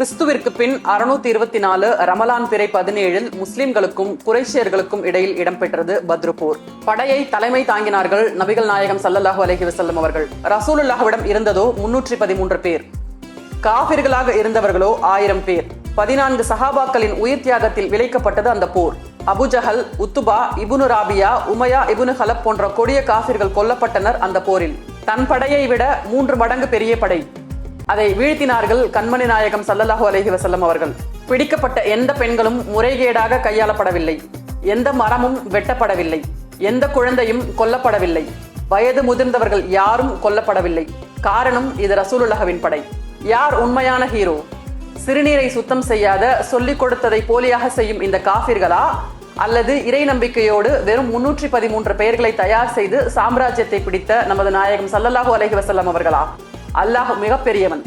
கிறிஸ்துவிற்கு பின் அறுநூத்தி இருபத்தி நாலு ரமலான் பிறை பதினேழில் முஸ்லிம்களுக்கும் குறைஷியர்களுக்கும் இடையில் இடம்பெற்றது பத்ரு போர் படையை தலைமை தாங்கினார்கள் நபிகள் நாயகம் சல்லல்லாஹு அலஹி வசல்லம் அவர்கள். ரசூலுல்லாஹ்விடம் இருந்ததோ முன்னூற்றி பதிமூன்று பேர். காபிர்களாக இருந்தவர்களோ ஆயிரம் பேர். பதினான்கு சஹாபாக்களின் உயிர் தியாகத்தில் விளைக்கப்பட்டது அந்த போர். அபுஜஹல் உத்துபா இபுனு ராபியா உமையா இபுனு ஹலப் போன்ற கொடிய காபிர்கள் கொல்லப்பட்டனர் அந்த போரில். தன் படையை விட மூன்று மடங்கு பெரிய படை. அதை வீழ்த்தினார்கள் கண்மணி நாயகம் சல்லல்லாஹு அலஹி வசல்லம் அவர்கள். பிடிக்கப்பட்ட எந்த பெண்களும் முறைகேடாக கையாளப்படவில்லை. எந்த மரமும் வெட்டப்படவில்லை. எந்த குழந்தையும் கொல்லப்படவில்லை. வயது முதிர்ந்தவர்கள் யாரும் கொல்லப்படவில்லை. காரணம் இது ரசூலுல்லாஹ்வின் படை. யார் உண்மையான ஹீரோ? சிறுநீரை சுத்தம் செய்யாத சொல்லிக் கொடுத்ததை போலியாக செய்யும் இந்த காபிர்களா அல்லது இறை நம்பிக்கையோடு வெறும் முன்னூற்றி பதிமூன்று பெயர்களை தயார் செய்து சாம்ராஜ்யத்தை பிடித்த நமது நாயகம் சல்லல்லாஹு அலஹி வசல்லம் அவர்களா? அல்லாஹ் மிகப்பெரியவன்.